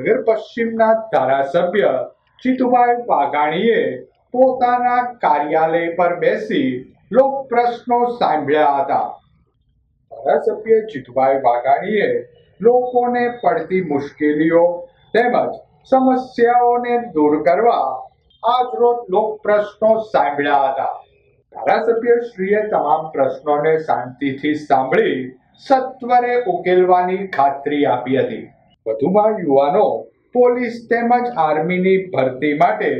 નગર પશ્ચિમના ધારાસભ્ય જીતુભાઈ વાઘાણીએ પોતાના કાર્યાલય પર બેસી લોક પ્રશ્નો સાંભળ્યા હતા. ધારાસભ્ય જીતુભાઈ વાઘાણીએ લોકોને પડતી મુશ્કેલીઓ તેમજ સમસ્યાઓને દૂર કરવા આજરોજ લોક પ્રશ્નો સાંભળ્યા હતા. ધારાસભ્ય શ્રીએ તમામ પ્રશ્નોને શાંતિથી સાંભળી સત્વરે ઉકેલવાની ખાતરી આપી હતી. વધુમાં યુવાનો પોલીસ તેમજ આર્મીની ભરતી માટે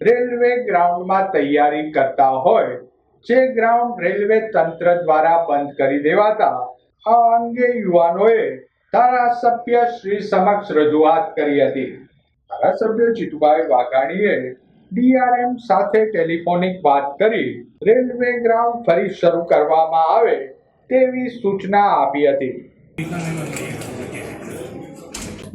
રેલવે ગ્રાઉન્ડમાં તૈયારી કરતા હોય, જે ગ્રાઉન્ડ રેલવે તંત્ર દ્વારા બંધ કરી દેવાતા, આ અંગે યુવાનોએ ધારાસભ્ય શ્રી સમક્ષ રજૂઆત કરી હતી. ધારાસભ્ય જીતુભાઈ વાઘાણીએ ડીઆરએમ સાથે ટેલિફોનિક વાત કરી રેલવે ગ્રાઉન્ડ ફરી શરૂ કરવામાં આવે તેવી સૂચના આપી હતી.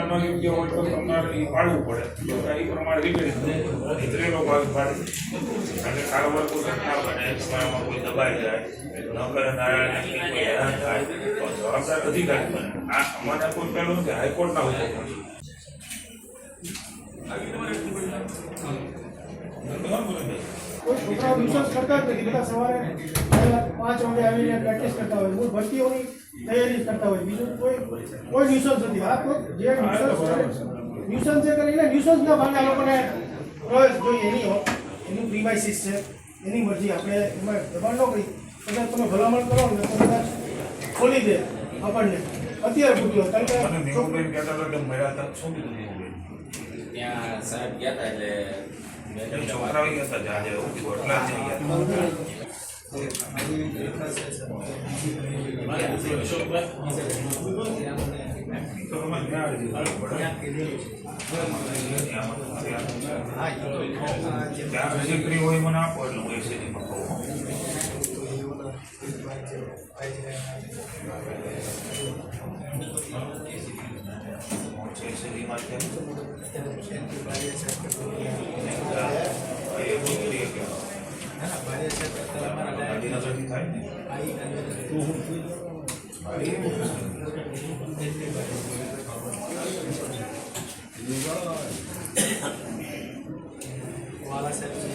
ન યોગ્ય હોય તો તમારે પાડવું પડે. એ કોઈ દબાઈ જાય ન તો જવાબદાર આ અમારે કોઈ પહેલો નથી હાઈકોર્ટના હુકમ છોકરાઓ રિસર્ચ કરતા સવારે પાંચ વાગે આવીને પ્રેક્ટિસ કરતા હોય મૂળ ભરતીઓની તૈયારી કરતા હોય. બીજું કોઈ કોઈ ન્યુસન્સ નથી. આ કોઈ જે ન્યુસન્સ ન્યુસન્સ જે કરીને ન્યુસન્સના ભાગે આ લોકોને પ્રવેશ જોઈએ. એની હો- એની પ્રીમાઇસીસ છે એની મરજી. આપણે એમાં દબાણ ન કરી. કદાચ તમે ભલામણ કરો ને તો કદાચ ખોલી દે આપણને. અત્યારે પૂછ્યો કારણ કે ત્યાં સાહેબ ગયા હતા એટલે છોકરાઓ ગયા હતા જાજે એટલા ગયા ત્યાં આવી પડે ત્યાં હજી ફ્રી હોય મને આપો એટલે હું એસીડીમાં કહું એસીડીમાં છે એ ઉતરી ગયા ગાંધીનગરથી થાય ને